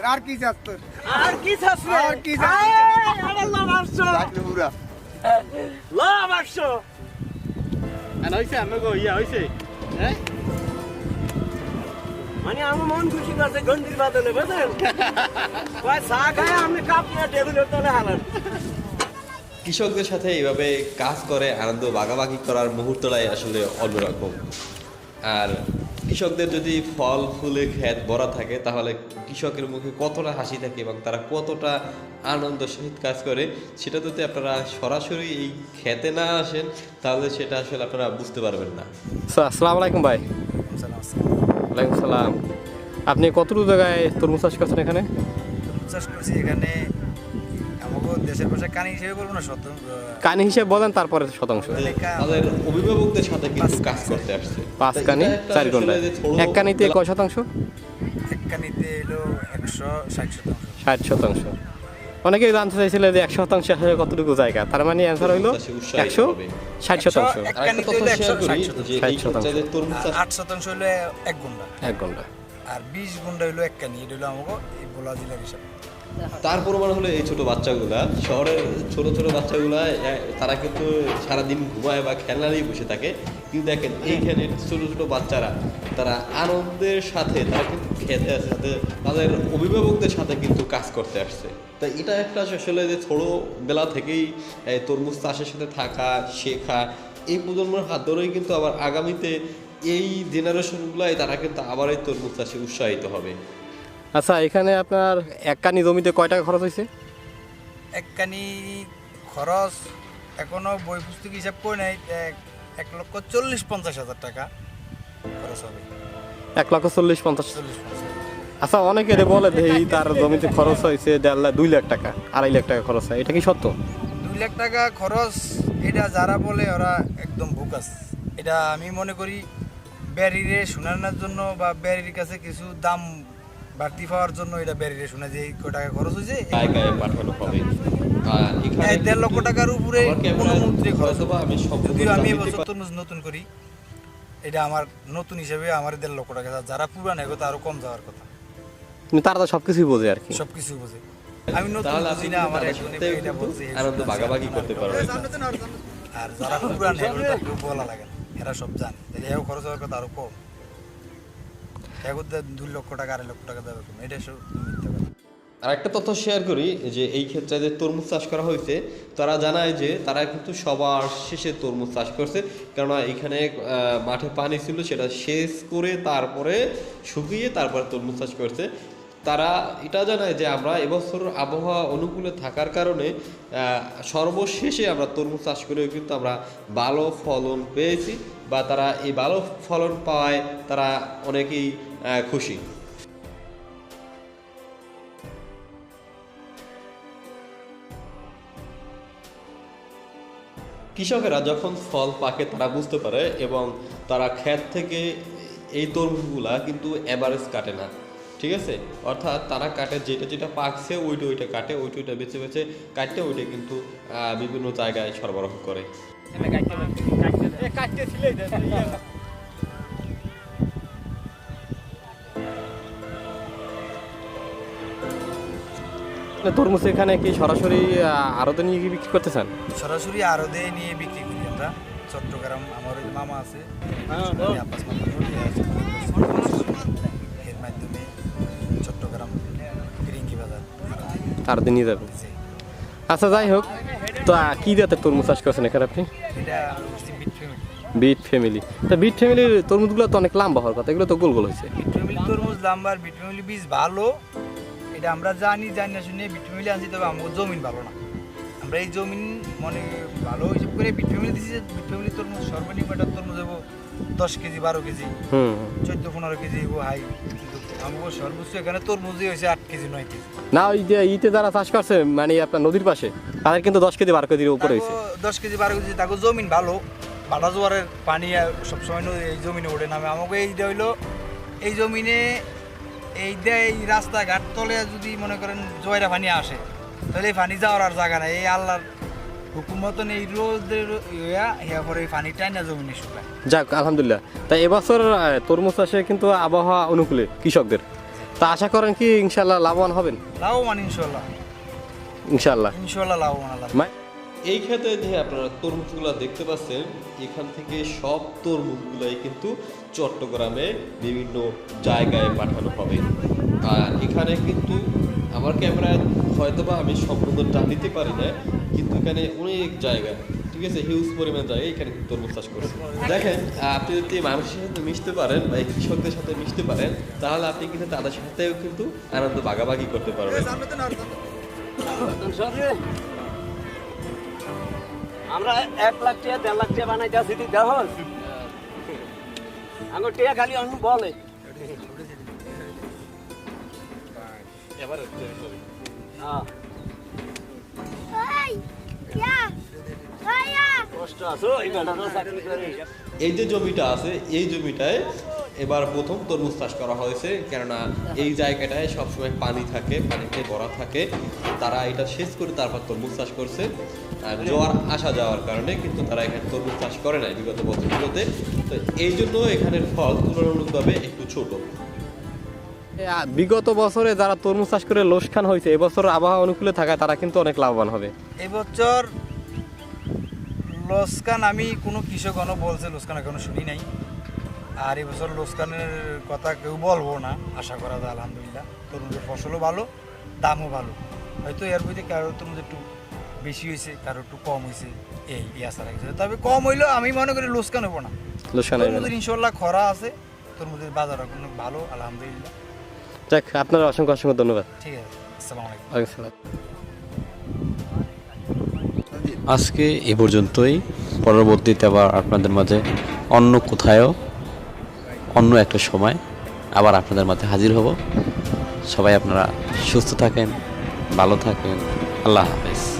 তোর আর কি চাস তোর? আর কি চাচ্ছে আর কি চাচ্ছে? আরে লাভ আসছো চাকরি পুরা লাভ আসছো আর হইছে আমি গো ইয়া হইছে। হ্যাঁ মানে আমার মন খুশি করছে গন্ডির বাদলে বুঝলেন? কয় চা খায় আপনি কাপ নিয়ে টেবিলের তলে হালান কৃষকদের সাথে এইভাবে কাজ করে আনন্দ ভাগাভাগি করার মুহূর্তটাই আসলে অন্যরকম আর কৃষকদের যদি ফল ফুলে ক্ষেত ভরা থাকে তাহলে কৃষকের মুখে কতটা হাসি থাকে এবং তারা কতটা আনন্দ সহিত কাজ করে সেটা যদি আপনারা সরাসরি এই খেতে না আসেন তাহলে সেটা আসলে আপনারা বুঝতে পারবেন না। আসসালামু আলাইকুম ভাই। ওয়ালাইকুম সালাম। আপনি কতটুকু জায়গায় তরমুজ চাষ করছেন এখানে? তরমুজ চাষ করছি এখানে দেশের ভাষা কানি হিসেবে বলব না সত্য কানি হিসেবে বলেন তারপরে শতাংশ। তাদের অভিভাবকদের সাথে কিন্তু কাজ করতে আসছে। পাঁচ কানি চার ঘণ্টা। এক কানিতে কয় শতাংশ? এক কানিতে এলো একশো ষাট শতাংশ। ষাট শতাংশ। অনেকেই জানতে চাইছিল যে এক শতাংশ আসলে কতটুকু জায়গা। তার মানে অ্যান্সার হইল একশো ষাট শতাংশ। একশো ষাট শতাংশ। আট শতাংশ হলো এক গুন্ডা এক ঘণ্টা। আর বিশ গুন্ডা হইল এক কানি এটা হলো আমাকে এই বোলা জেলার হিসাব। তার প্রমাণ হলো এই ছোট বাচ্চাগুলা। শহরের ছোট ছোট বাচ্চাগুলা তারা কিন্তু সারাদিন ঘুমায় বা খেলনা নিয়ে বসে থাকে। কিন্তু দেখেন এইখানে ছোট ছোট বাচ্চারা তারা আনন্দের সাথে তারা কিন্তু খেতে সাথে তাদের অভিভাবকদের সাথে কিন্তু কাজ করতে আসছে। তাই এটা একটা আসলে যে ছোট বেলা থেকেই তরমুজ চাষের সাথে থাকা শেখা এই প্রজন্মের হাত ধরেই কিন্তু আবার আগামীতে এই জেনারেশনগুলাই তারা কিন্তু আবার এই তরমুজ চাষে উৎসাহিত হবে। আচ্ছা এখানে আপনার এক কানি জমিতে কয় টাকা খরচ হয়েছে? এক কানি খরচ এখনও বই পুস্তক হিসাব করে নাই এক- এক লক্ষ চল্লিশ পঞ্চাশ হাজার টাকা খরচ হবে। এক লক্ষ চল্লিশ পঞ্চাশ। আচ্ছা অনেকে রে বলে এই তার জমিতে খরচ হয়েছে দেড় লাখ দুই লাখ টাকা আড়াই লাখ টাকা খরচ হয়। এটা কি সত্য? দুই লাখ টাকা খরচ এটা যারা বলে ওরা একদম বুকাস। এটা আমি মনে করি ব্যারিরে শোনানোর জন্য বা ব্যারির কাছে কিছু দাম বাড়তি পাওয়ার জন্য এটা শোনা যে এই টাকা খরচ হয়েছে পাঠানো হবে আর দেড় লক্ষ টাকার উপরে আমার কোনো মন্ত্রী খরচ আমি যদিও আমি এবছর নতুন করি। এটা আমার নতুন হিসেবে আমার দেড় লক্ষ টাকা। যারা পুরান এগো আরও কম যাওয়ার কথা। তারা তো সব কিছুই বোঝে আর কি। সবকিছু বোঝে। আমি নতুন বুঝি না আমার এটা বলছে আনন্দ ভাগাভাগি করতে। আর যারা পুরান বলা লাগে এরা সব জানে। এও খরচ হওয়ার কথা আরও কম। দুই লক্ষ টাকা, আড়াই লক্ষ টাকা আর একটা তথ্য শেয়ার করি, যে এই ক্ষেত্রে যে তরমুজ চাষ করা হয়েছে, তারা জানায় যে তারা কিন্তু সবার শেষে তরমুজ চাষ করছে। কেননা এখানে মাঠে পানি ছিল, সেটা শেষ করে তারপরে শুকিয়ে তারপরে তরমুজ চাষ করছে। তারা এটা জানায় যে আমরা এবছর আবহাওয়া অনুকূলে থাকার কারণে সর্বশেষে আমরা তরমুজ চাষ করেও কিন্তু আমরা ভালো ফলন পেয়েছি। বা তারা এই ভালো ফলন পাওয়ায় তারা অনেকেই খুশি। কৃষকেরা যখন ফল পাকে, তারা বুঝতে পারে এবং তারা ক্ষেত থেকে এই তরমুজগুলা কিন্তু অ্যাভারেজ কাটে না, ঠিক আছে? অর্থাৎ তারা কাটে যেটা যেটা পাকছে, ওইটা ওইটা কাটে, ওইটা ওইটা বেছে বেছে কাটতে, ওইটা কিন্তু বিভিন্ন জায়গায় সরবরাহ করে। তরমুজ এখানে কি সরাসরি আড়তে নিয়ে বিক্রি করতেছেন সরাসরি আরদে নিয়ে বিক্রি করি আমরা। চট্টগ্রাম আমার মামা আছে। আসি। এর মাধ্যমে চট্টগ্রাম রিঙ্গি বাজার আড়তে নিয়ে যাবেন আচ্ছা যাই হোক। তো কি জাতের তরমুজ চাষ করছেন এখানে আপনি? বিট ফ্যামিলি তা বিট ফ্যামিলির তরমুজগুলো তো অনেক লাম্বা হওয়ার কথা এগুলো তো গোল গোল হয়েছে। বিট ফ্যামিলি তরমুজ লাম্বার বিট ফ্যামিলি বীজ ভালো। এটা আমরা জানি জানি না শুনে বিট ফ্যামিলি আনছি তবে আমার জমিন ভালো না। আমরা এই জমিন মনে ভালো হিসেব করে বিট ফ্যামিলি দিচ্ছি যে বিট ফ্যামিলি তরমুজ সর্বনিম্ন একটা তরমুজ হব দশ কেজি বারো কেজি হুম। চোদ্দ পনেরো কেজি হব হাই। আমাকে সর্বোচ্চ এখানে তরমুজই হয়েছে আট কেজি নয় কেজি। না ওই যে ইতে যারা চাষ করছে মানে আপনার নদীর পাশে তাদের কিন্তু দশ কেজি বারো কেজির উপরে হয়েছে। দশ কেজি বারো কেজি তাকে জমিন ভালো। বাটা জোয়ারের পানি আর সবসময় এই জমিনে ওঠে নামে আমাকে এইটা হইল এই জমিনে এই এই রাস্তাঘাট তলে যদি মনে করেন জয়রা পানি আসে তাহলে এই পানি যাওয়ার আর জায়গা নাই। এই আল্লাহর হুকুম মতন এই রোদের ইয়া ইয়া পরে এই পানি টাইনা জমিনে শুকায়। যাক আলহামদুলিল্লাহ। তাই এবছর তরমুজ চাষে কিন্তু আবহাওয়া অনুকূলে কৃষকদের। তা আশা করেন কি ইনশাল্লাহ লাভবান হবেন? লাভবান ইনশাল্লাহ ইনশাল্লাহ ইনশাল্লাহ লাভবান আল্লাহ। এই ক্ষেত্রে যে আপনারা তরমুজগুলো দেখতে পাচ্ছেন এখান থেকে সব তরমুজগুলাই কিন্তু চট্টগ্রামে বিভিন্ন জায়গায় পাঠানো হবে। আর এখানে কিন্তু আমার ক্যামেরায় হয়তোবা আমি সম্পূর্ণটা নিতে পারি না কিন্তু এখানে অনেক জায়গা ঠিক আছে? হিউজ পরিমাণ জায়গায় এখানে কিন্তু তরমুজ চাষ করছে। দেখেন আপনি যদি মানুষের সাথে মিশতে পারেন বা কৃষকদের সাথে মিশতে পারেন তাহলে আপনি কিন্তু তাদের সাথেও কিন্তু আনন্দ ভাগাভাগি করতে পারবেন। আমরা এক লাখ টাকা দেড় লাখ টাকা বানাই যাচ্ছি তুই দেখ আমার টাকা খালি অন্য বলে। হ্যাঁ, এই যে জমিটা আছে এই জমিটায় এবার প্রথম তরমুজ চাষ করা হয়েছে কেননা এই জায়গাটায় সবসময় পানি থাকে পানিতে ভরা থাকে। তারা এটা শেষ করে তারপর তরমুজ চাষ করছে। আর জোয়ার আসা যাওয়ার কারণে কিন্তু তারা এখানে তরমুজ চাষ করে নাই বিগত বছরগুলোতে। তো এই জন্য এখানের ফল তুলনামূলকভাবে একটু ছোট। বিগত বছরে যারা তরমুজ চাষ করে লোসখান হয়েছে এবছর আবহাওয়া অনুকূলে থাকায় তারা কিন্তু অনেক লাভবান হবে। এবছর লোসকান আমি কোনো কৃষক বলছে লোসকান এখনও শুনি নাই। আর এবছর লোসকানের কথা কেউ বলব না আশা করা যায় আলহামদুলিল্লাহ। তরমুজের ফসলও ভালো দামও ভালো। হয়তো এর মধ্যে কারও তরমুজ একটু বেশি হয়েছে কারও একটু কম হয়েছে এই আশা রাখছে তবে কম হইলেও আমি মনে করি লোসকান হব না। তরমুজের ইনশাল্লাহ খরা আছে তরমুজের বাজার এখন ভালো আলহামদুলিল্লাহ। যাক আপনার অসংখ্য অসংখ্য ধন্যবাদ। ঠিক আছে আসসালামু আলাইকুম। আজকে এ পর্যন্তই। পরবর্তীতে আবার আপনাদের মাঝে অন্য কোথায়ও অন্য একটা সময় আবার আপনাদের মাঝে হাজির হব। সবাই আপনারা সুস্থ থাকেন, ভালো থাকেন। আল্লাহ হাফেজ।